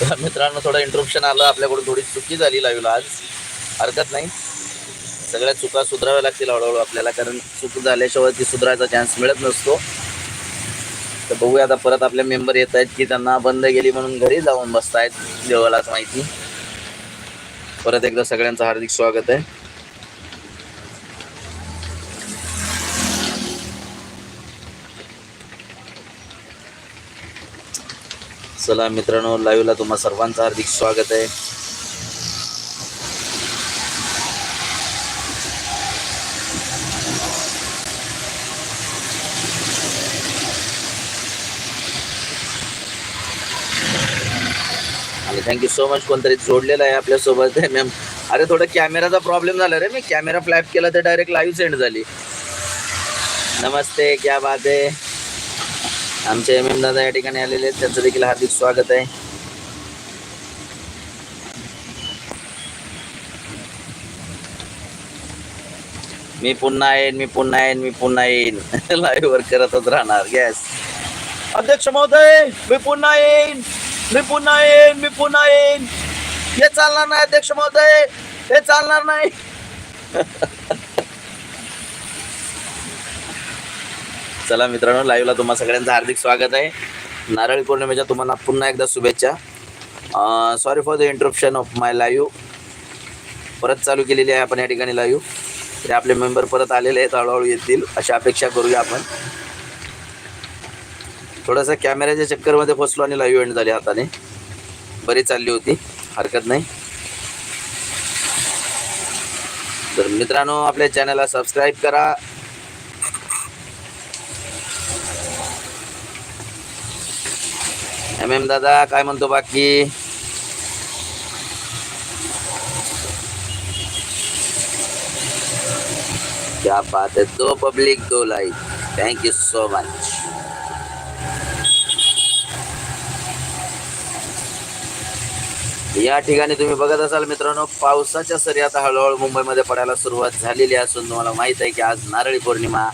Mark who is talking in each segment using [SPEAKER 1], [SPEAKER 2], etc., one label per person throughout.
[SPEAKER 1] तर मित्रांनो थोडं इंटरप्शन आलं. आपल्याकडून थोडी चुकी झाली लाईव्हला आज. हरकत नाही. सगळ्या चुका सुधाराव्या लागतील हळूहळू आपल्याला कारण चूक झाल्याशिवाय ती सुधारायचा चान्स मिळत नसतो. तर बघूया आता परत आपले मेंबर येत आहेत की त्यांना बंद गेली म्हणून घरी जाऊन बसतायत देवालाच माहिती. परत एकदा सगळ्यांचं हार्दिक स्वागत आहे. चला मित्रांनो लाईव्हला तुम्हा सर्वांचं हार्दिक स्वागत आहे. आणि थँक्यू सो मच कोणतरी जोडलेलं आहे आपल्यासोबत. मॅम अरे थोडं कॅमेराचा प्रॉब्लेम झाला रे. मी कॅमेरा फ्लॅप केला तर डायरेक्ट लाईव्ह सेंड झाली. नमस्ते क्या बात आहे. आमचे एम एम दादा या ठिकाणी आलेले आहेत. त्यांचं देखील हार्दिक स्वागत आहे. मी पुन्हा येईन मी पुन्हा येईन मी पुन्हा येईन. लाईव्ह वर करतच राहणार गॅस अध्यक्ष महोदय मी पुन्हा येईन मी पुन्हा येईन मी पुन्हा येईन. हे चालणार नाही अध्यक्ष महोदय. हे चालणार नाही. चला मित्रांनो लाईव्हला तुम्हा सगळ्यांचं हार्दिक स्वागत आहे. नारळी पौर्णिमेच्या तुम्हाला पुन्हा एकदा शुभेच्छा. Sorry for the interruption of my live परत चालू केलेली आहे आपण या ठिकाणी लाईव्ह तरी आपले मेंबर परत आलेले आहेत हळूहळू येतील. अशी अपेक्षा करूया आपण. थोडंसं कॅमेऱ्याच्या चक्करमध्ये फसलो आणि लाईव्ह एंड झाली हाताने. बरी चालली होती हरकत नाही. तर मित्रांनो आपल्या चॅनलला सबस्क्राईब करा. एम एम दादा काय म्हणतो बाकी? क्या बात है दो public though like thank you so much या ठिकाणी तुम्ही बघत असाल मित्रांनो पावसाच्या सरी आता हळूहळू मुंबईमध्ये पडायला सुरुवात झालेली असून तुम्हाला माहीत आहे की आज नारळी पौर्णिमा.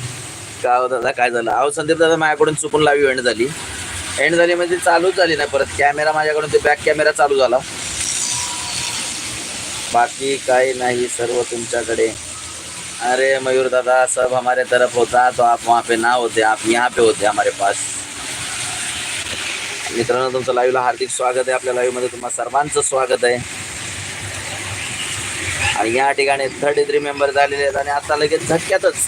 [SPEAKER 1] का हो दादा काय झालं? अहो संदीप दादा माझ्याकडून चुकून लावी वेळ झाली. एंड झाली म्हणजे चालूच झाली नाही परत. कॅमेरा माझ्याकडून ते बॅक कॅमेरा चालू झाला. बाकी काही नाही सर्व तुमच्याकडे. अरे मयूर दादा सब हमारे तरफ होता तो आप वहाँ पे ना होते आप यहाँ पे होते हमारे पास. मित्रांनो तुमचं लाईव्हला हार्दिक स्वागत आहे. आपल्या लाईव्हमध्ये तुम्हा सर्वांचं स्वागत आहे. आणि या ठिकाणी थर्टी थ्री मेंबर झालेले आहेत आणि आता लगेच झटक्यातच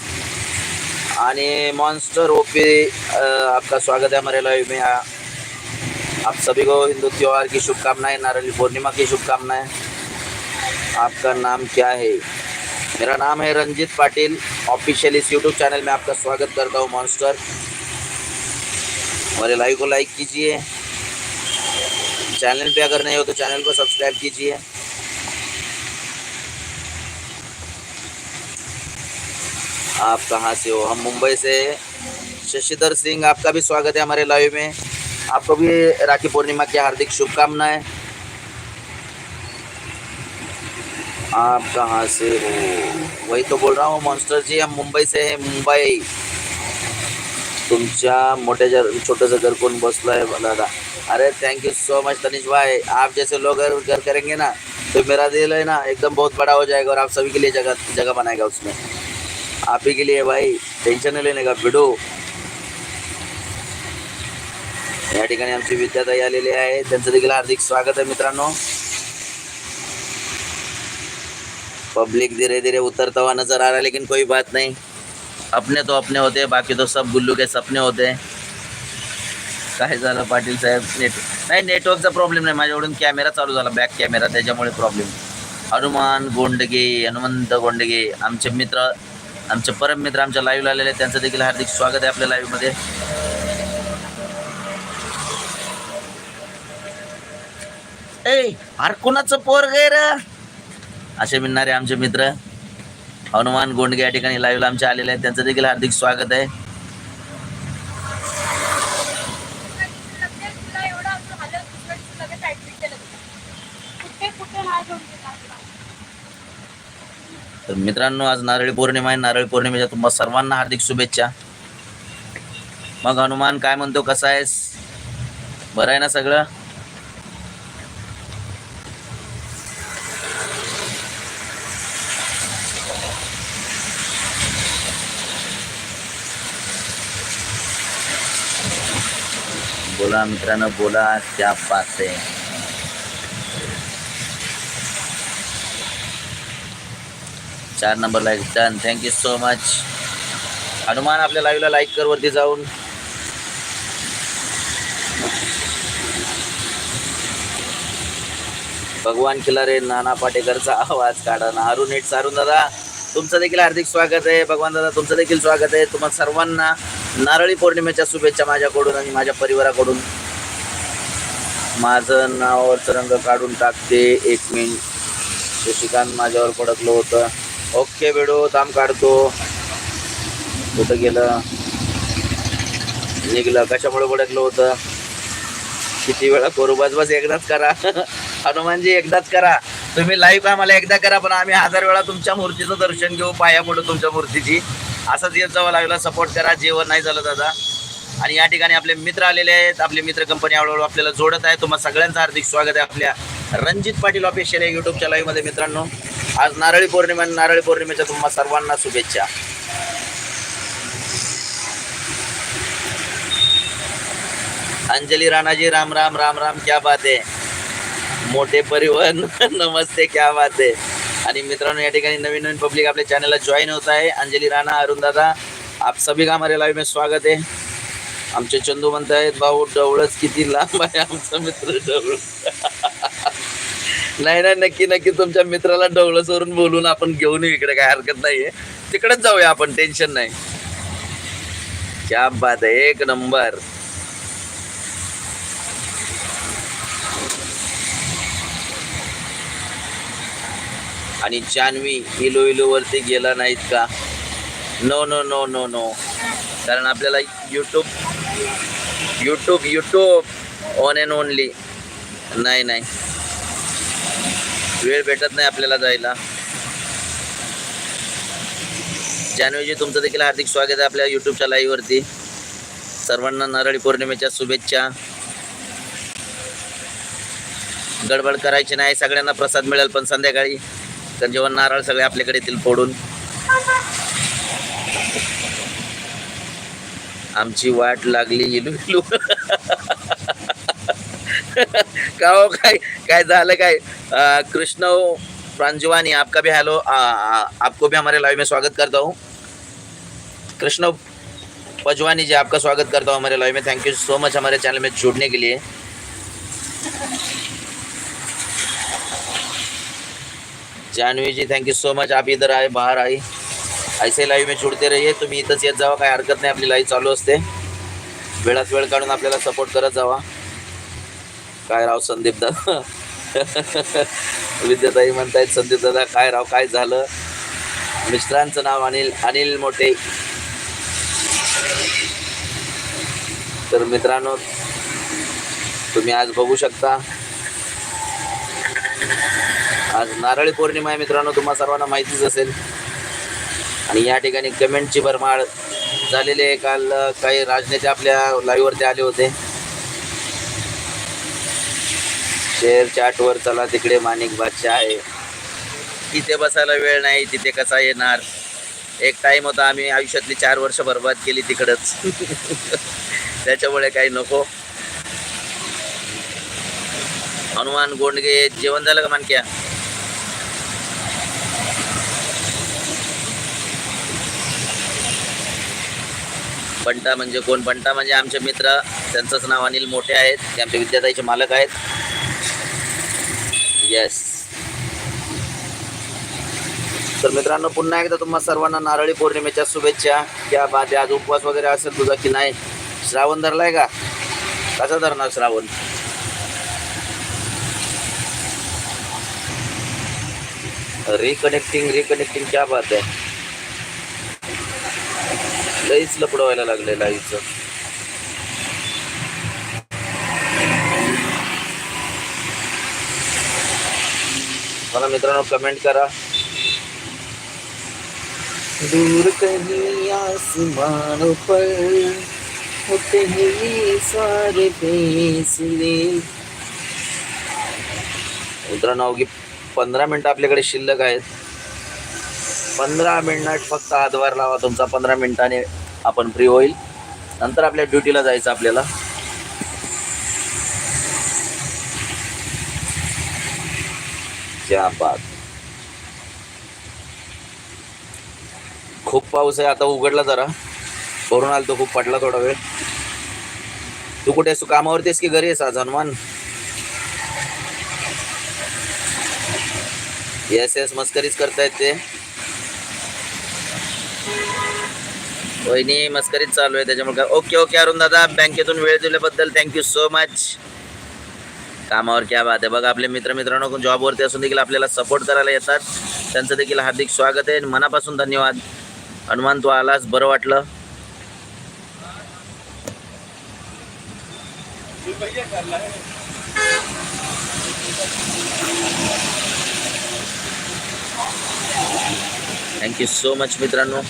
[SPEAKER 1] आणि मॉन्स्टर ओपी आपका स्वागत है हमारे लाइव में। आप सभी को हिंदू त्योहार की शुभकामनाएँ, नारली पूर्णिमा की शुभकामनाएँ। आपका नाम क्या है? मेरा नाम है रंजीत पाटिल। ऑफिशियल इस यूट्यूब चैनल में आपका स्वागत करता हूँ मॉन्स्टर हमारे लाइव को लाइक कीजिए। चैनल पे अगर नहीं हो तो चैनल को सब्सक्राइब कीजिए। आप कहाँ से हो? हम मुंबई से शशिधर सिंह, आपका भी स्वागत है हमारे लाइव में। आपको भी राखी पूर्णिमा की हार्दिक शुभकामनाएँ। आप कहाँ से हो? वही तो बोल रहा हूँ मॉन्स्टर जी, हम मुंबई से हैं, मुंबई। तुमच्या मोठ्या जर छोटंसं घर कोण बसलो आहे दादा अरे thank you so much Tanish भाई। आप जैसे लोग घर करेंगे ना तो मेरा दिल है ना, एकदम बहुत बड़ा हो जाएगा और आप सभी के लिए जगह जगह बनाएगा उसमें। आप ही के लिए भाई टेन्शन नाही लेणे का भिडो। या ठिकाणी आमची विद्याताई आलेली आहे त्यांचं देखील हार्दिक स्वागत आहे मित्रांनो. पब्लिक धीरे धीरे उतरता हुआ नजर आ रहा है लेकिन कोई बात नहीं। अपने तो अपने होते बाकी तो सब गुल्लू के सपने होते। काय झालं पाटील साहेब? नेट नाही नेटवर्कचा प्रॉब्लेम नाही. माझ्याकडून कॅमेरा चालू झाला बॅक कॅमेरा त्याच्यामुळे प्रॉब्लेम हनुमान गोंडगे हनुमंत गोंडगे आमचे मित्र आमचे परम मित्र आमच्या लाईव्हला आलेले त्यांचं देखील हार्दिक स्वागत आहे आपल्या लाईव्हमध्ये ए अरे कुणाचं पोर गैर असे म्हणणारे आमचे मित्र. हनुमान गोंडगे या ठिकाणी लाईव्हला आमच्या आलेले आहेत. त्यांचं देखील हार्दिक स्वागत आहे. तर मित्रांनो आज नारळी पौर्णिमा आहे. नारळी पौर्णिमेच्या तुम्हाला सर्वांना हार्दिक शुभेच्छा. मग हनुमान काय म्हणतो कसा आहेस? बरं आहे ना सगळं? बोला मित्रांनो बोला त्या पाच आहे. चार number like done thank you so much Hanuman आपल्या लाईव्हला लाईक कर वरती जाऊन. भगवान खिलारे नाना पाटेकरचा आवाज काढा ना. अरुण हिट सारून दादा तुमचं देखील हार्दिक स्वागत आहे. भगवान दादा तुमचं देखील स्वागत आहे. तुम्हाला सर्वांना नारळी पौर्णिमेच्या शुभेच्छा माझ्याकडून आणि माझ्या परिवाराकडून. माझं नावावरचं रंग काढून टाकते. एक मिनिट शशिकांत माझ्यावर पडकलं होतं. ओके बेडो थांब काढतो. कुठं गेलं? निघलं. कशामुळे भडकलं होतं? किती वेळा करू? बस बस एकदाच करा. हनुमानजी एकदाच करा. तुम्ही लाईव्ह आम्हाला एकदा करा पण आम्ही हजार वेळा तुमच्या मूर्तीचं दर्शन घेऊ पाया पडू तुमच्या मूर्तीची. असंच येत जावं लागलं. सपोर्ट करा. जेवण नाही झालं दादा. आणि या ठिकाणी आपले मित्र आलेले आहेत. आपले मित्र कंपनी हळूहळू आपल्याला जोडत आहे. तुम्हाला सगळ्यांचं हार्दिक स्वागत आहे आपल्या रणजित पाटील ऑफिशियल या युट्यूबच्या लाईव्हमध्ये मित्रांनो. आज नारळी पौर्णिमा आणि नारळी पौर्णिमेच्या तुम्हाला सर्वांना शुभेच्छा. अंजली राणाजी राम राम राम राम क्या बात आहे मोठे परिवहन नमस्ते क्या बात आहे आणि मित्रांनो या ठिकाणी नवीन नवीन पब्लिक आपल्या चॅनलला जॉईन होत आहे. अंजली राणा अरुण दादा आप सभी का हमारे लाईव्ह में स्वागत आहे आमचे चंदू म्हणत आहेत भाऊ डवळच किती लांब आहे आमचा मित्र डवळ. नाही नाही नक्की नक्की. तुमच्या मित्राला डवळं सोडून बोलून आपण घेऊन येऊ इकडे काय हरकत नाहीये. तिकडेच जाऊया आपण टेन्शन नाही. क्या बात आहे एक नंबर. आणि जान्हवी इलो इलो वरती गेला नाहीत का? No no no no no कारण आपल्याला YouTube YouTube YouTube on and only नाही नाही. वेळ भेटत नाही आपल्याला जायला. जान्हवीजी तुमचं देखील हार्दिक स्वागत आहे आपल्या यूट्यूबच्या लाईव्हवरती सर्वांना नारळी पौर्णिमेच्या शुभेच्छा. गडबड करायची नाही सगळ्यांना प्रसाद मिळेल पण संध्याकाळी. तर जेव्हा नारळ सगळे आपल्याकडे येतील फोडून. आमची वाट लागली. इलू इलू का हो काय काय झालं काय? कृष्ण हो, प्रांजवानी आपका भी हेलो आपको भी हमारे लाइव में स्वागत करता हूँ। कृष्ण हो, पजवानी जी आपका स्वागत करता हूँ हमारे लाइव में। थैंक यू सो मच हमारे चैनल में जुड़ने के लिए। Janvi ji thank you so much आप इधर आए बाहर आई। ऐसे लाईव्ह में जुड़ते रहिए तुम्ही इथंच येत जावा काय हरकत नाही आपली लाईव्ह चालू असते। वेळात वेळ काढून आपल्याला सपोर्ट करत जावा। काय राव संदीप दादा? विद्याताई म्हणतायत संदीप दादा काय राव काय झालं? मिस्टरांचं नाव अनिल अनिल मोठे. तर मित्रांनो तुम्ही आज बघू शकता. आज नारळी पौर्णिमा आहे मित्रांनो तुम्हाला सर्वांना माहितीच असेल. आणि या ठिकाणी कमेंटची भरमाळ झालेली आहे. काल काही राजनेते आपल्या लाईव्हवरती आले होते. शेअर चॅटवर चला तिकडे माणिक बादशाह आहे. तिथे बसायला वेळ नाही तिथे कसा येणार? एक टाइम होता आम्ही आयुष्यातली चार वर्ष बर्बाद केली तिकडंच. त्याच्यामुळे काही नको. हनुमान गोंडगे जेवण झालं का मानक्या? बंटा म्हणजे कोण? बंटा म्हणजे आमचे मित्र. त्यांचंच नाव अनिल मोठे आहेत. ते आमचे विद्याताईचे मालक आहेत. येस तर मित्रांनो पुन्हा एकदा तुम्हा सर्वांना नारळी पौर्णिमेच्या शुभेच्छा. त्या बाद आज उपवास वगैरे असेल तुझा की नाही? श्रावण धरलाय का? कसा धरणार श्रावण? रिकनेक्टिंग रिकनेक्टिंग क्या बात आहे? लईच लपडवायला लागले लाईचं. मला मित्रांनो कमेंट करा. दूर कहीं आसमान पर होते हैं ये सारे फैसले। मित्रांनो अवघी पंधरा मिनिटं आपल्याकडे शिल्लक आहेत. पंधरा मिनिट फक्त हातभार लावा तुमचा पंधरा मिनिटाने आपण फ्री होईल. नंतर आपल्या ड्युटीला जायचं आपल्याला. क्या बात खूप पाऊस आहे आता उघडला जरा. भरून आला तो खूप पडला थोडा वेळ. तू कुठे आहेस? तू कामावरती आहेस की घरी आहेस आज हनुमान? येस येस मस्करीच करतायत ते. वहिनी मस्करीच चालू आहे त्याच्यामुळे काय ओके ओके अरुण दादा. बँकेतून वेळ दिल्याबद्दल थँक्यू सो मच कामावर क्या बात आहे. बघा आपले मित्र मित्रांनो जॉबवरती असून देखील आपल्याला सपोर्ट करायला येतात. त्यांचं देखील हार्दिक स्वागत आहे. आणि मनापासून धन्यवाद. हनुमान तू आलास बरं वाटलं? थँक्यू सो मच मित्रांनो.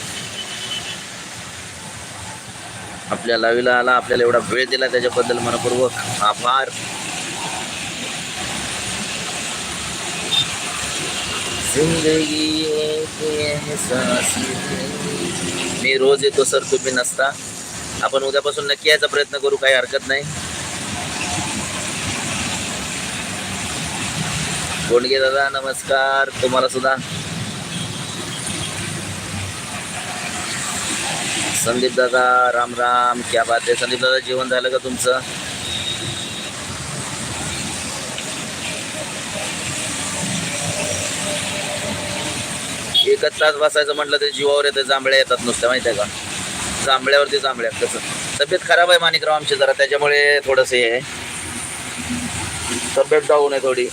[SPEAKER 1] आपल्या लावीला आला आपल्याला एवढा वेळ दिला त्याच्याबद्दल मनपूर्वक आभार. जिंदगी एक एहसास मी रोज येतो सर तुम्ही नसता. आपण उद्यापासून नक्की यायचा प्रयत्न करू काही हरकत नाही. गोंडगे दादा नमस्कार. तुम्हाला सुद्धा. संदीप दादा राम राम. क्या बात आहे. संदीप दादा जेवण झालं का तुमचं? एकच तास बसायचं म्हटलं तर जीवावर येतं जांभळ्या येतात नुसत्या माहिती आहे का? जांभळ्यावरती जांभळ्या कसं तब्येत खराब आहे माणिकराव आमची जरा त्याच्यामुळे थोडंसं हे आहे. तब्येत डाऊन आहे थोडी.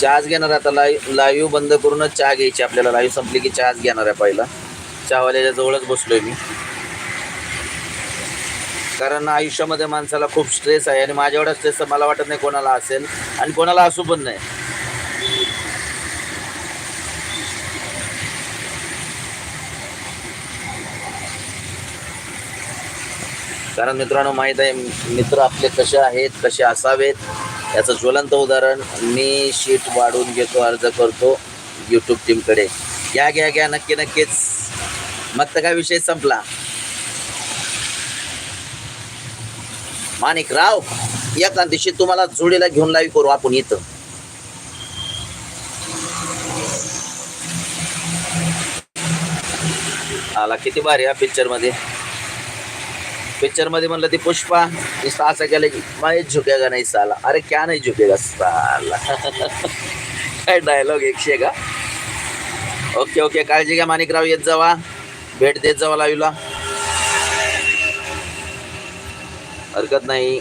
[SPEAKER 1] चहाच घेणार आता लाईव्ह लाईव्ह बंद करूनच चहा घ्यायची आपल्याला. लाईव्ह संपली की चहाच घेणार आहे पहिला. चहावाल्याच्या जवळच बसलो आहे मी. कारण आयुष्यामध्ये माणसाला खूप स्ट्रेस आहे आणि माझ्या एवढा स्ट्रेस मला वाटत नाही कोणाला असेल आणि कोणाला असू पण नाही. कारण मित्रांनो माहीत आहे मित्र आपले कसे आहेत कसे असावेत याचं ज्वलंत उदाहरण मी शीट वाढून घेतो अर्ज करतो यूट्यूब टीमकडे घ्या घ्या घ्या नक्की नक्कीच. मग तर काय विषय संपला. माणिक राव एका दिवशी तुम्हाला जोडीला घेऊन लावी करू आपण इथं. आला किती भारी या पिक्चरमध्ये. पिक्चरमध्ये म्हणलं ती पुष्पा नुसतं असं केलं की माही झुकेगा नाही साला? अरे क्या नाही झुकेगा साला? काय डायलॉग एकशे का? ओके ओके काळजी घ्या माणिकराव येत जावा. भेट देत जावा लाईव्हला हरकत नाही.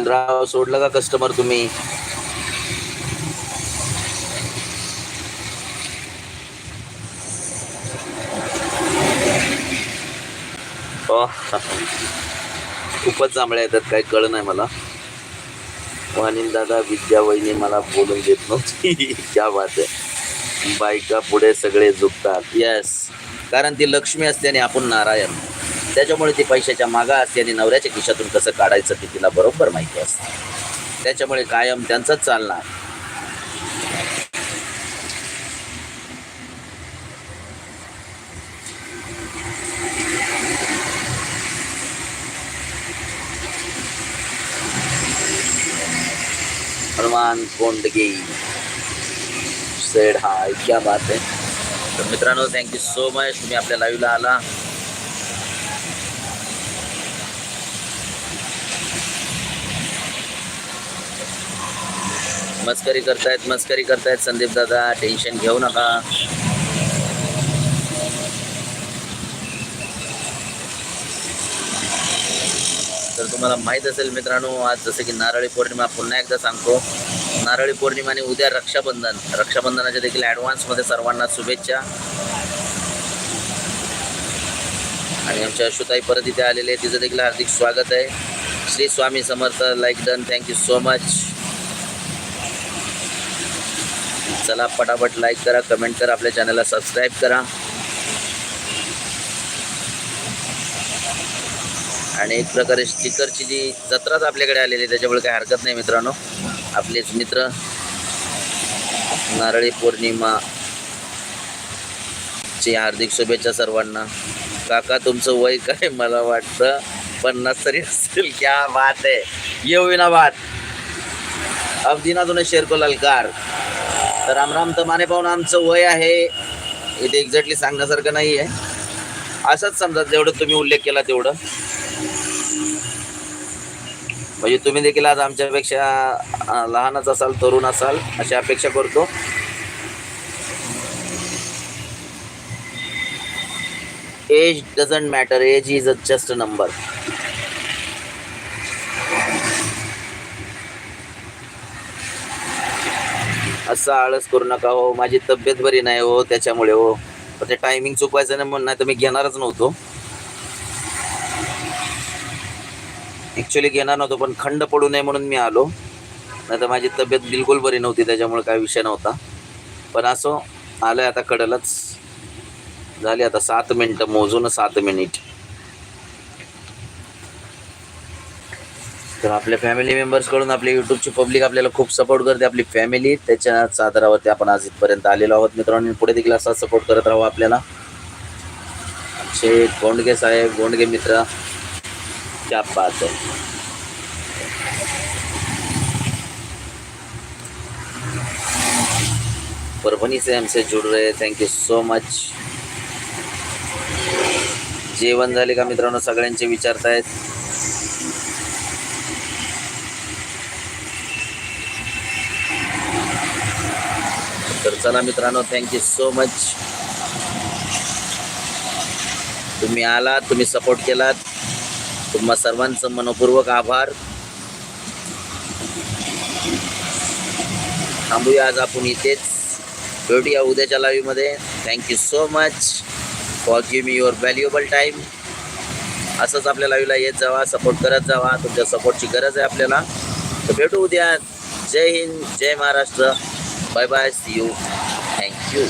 [SPEAKER 1] राव सोडलं का कस्टमर तुम्ही? हो. खूपच जांभळ्या येतात काही कळ नाही मला. वाणीन दादा विद्या वहिनी मला बोलून देत नव्हती. क्या बात आहे बायका पुढे सगळे झुकतात. येस कारण ती लक्ष्मी असते आणि आपण नारायण. त्याच्यामुळे ती पैशाच्या मागा असते आणि नवऱ्याच्या खिशातून कसं काढायचं ते तिला बरोबर माहिती असते. त्याच्यामुळे कायम त्यांचंच चालणार. हनुमान कोंडगे सेड हा क्या बात आहे तर मित्रांनो थँक्यू सो मच तुम्ही आपल्या लाईव्हला आला. मस्करी करतायत मस्करी करतायत संदीप दादा टेन्शन घेऊ नका. तर तुम्हाला माहीत असेल मित्रांनो आज जसं की नारळी पौर्णिमा पुन्हा एकदा सांगतो. नारळी पौर्णिमा आणि उद्या रक्षाबंधन. रक्षाबंधनाच्या देखील ॲडव्हान्समध्ये सर्वांना शुभेच्छा. आणि आमच्या अशुताई परत इथे आलेले आहे तिचं देखील हार्दिक स्वागत आहे. Shri Swami Samarth like done thank you so much चला पटापट लाईक करा कमेंट करा आपल्या चॅनलला सबस्क्राईब करा. आणि एक प्रकारे स्टिकरची जी जत्राच आपल्याकडे आलेली आहे त्याच्यामुळे काही हरकत नाही मित्रांनो. आपलेच मित्र. नारळी पौर्णिमा. ची हार्दिक शुभेच्छा सर्वांना. काका तुमचं वय काय मला वाटतं? पन्नास तरी असेल. क्या बात आहे. ये विना बात अब दिना तुने शेर को ललकार तर राम राम तर माने पाहून आमचं वय आहे. इथे एक्झॅक्टली सांगण्यासारखं नाही आहे असंच समजा जेवढं तुम्ही उल्लेख केला तेवढं. म्हणजे तुम्ही देखील आज आमच्यापेक्षा लहानच असाल तरुण असाल अशी अपेक्षा करतो. Age doesn't matter age is a just a number असं आळस करू नका हो. माझी तब्येत बरी नाही हो त्याच्यामुळे हो. ते टायमिंग चुकवायचं नाही म्हणून नाही तर मी घेणारच नव्हतो. ॲक्च्युली घेणार नव्हतो पण खंड पडू नये म्हणून मी आलो. नाही तर माझी तब्येत बिलकुल बरी नव्हती त्याच्यामुळे काय विषय नव्हता. पण असो आलं आता कडलच. झाली आता सात मिनटं मोजून सात मिनिट. तर आपल्या फॅमिली मेंबर्सकडून आपल्या यूट्यूबची पब्लिक आपल्याला खूप सपोर्ट करते आपली फॅमिली त्याच्या आधारावरती आपण आज इथपर्यंत आलेलो आहोत. मित्रांनो पुढे देखील असा सपोर्ट करत राहू आपल्याला. आमचे गोंडगे साहेब गोंडगे मित्र क्या बात है परभणी से हमसे जुड़ रहे थँक यू सो मच जेवण झाले का मित्रांनो सगळ्यांचे विचारतायत तर चला मित्रांनो थँक्यू सो मच तुम्ही आलात तुम्ही सपोर्ट केलात तुम्हा सर्वांचं मनपूर्वक आभार. थांबूया आज आपण इथेच. भेटूया उद्याच्या लाईव्हमध्ये thank you so much for give me your valuable time असंच आपल्या लाईव्हला येत जावा सपोर्ट करत जावा. तुमच्या सपोर्टची गरज आहे आपल्याला. तर भेटू उद्या. जय हिंद जय Maharashtra. Bye bye see you thank you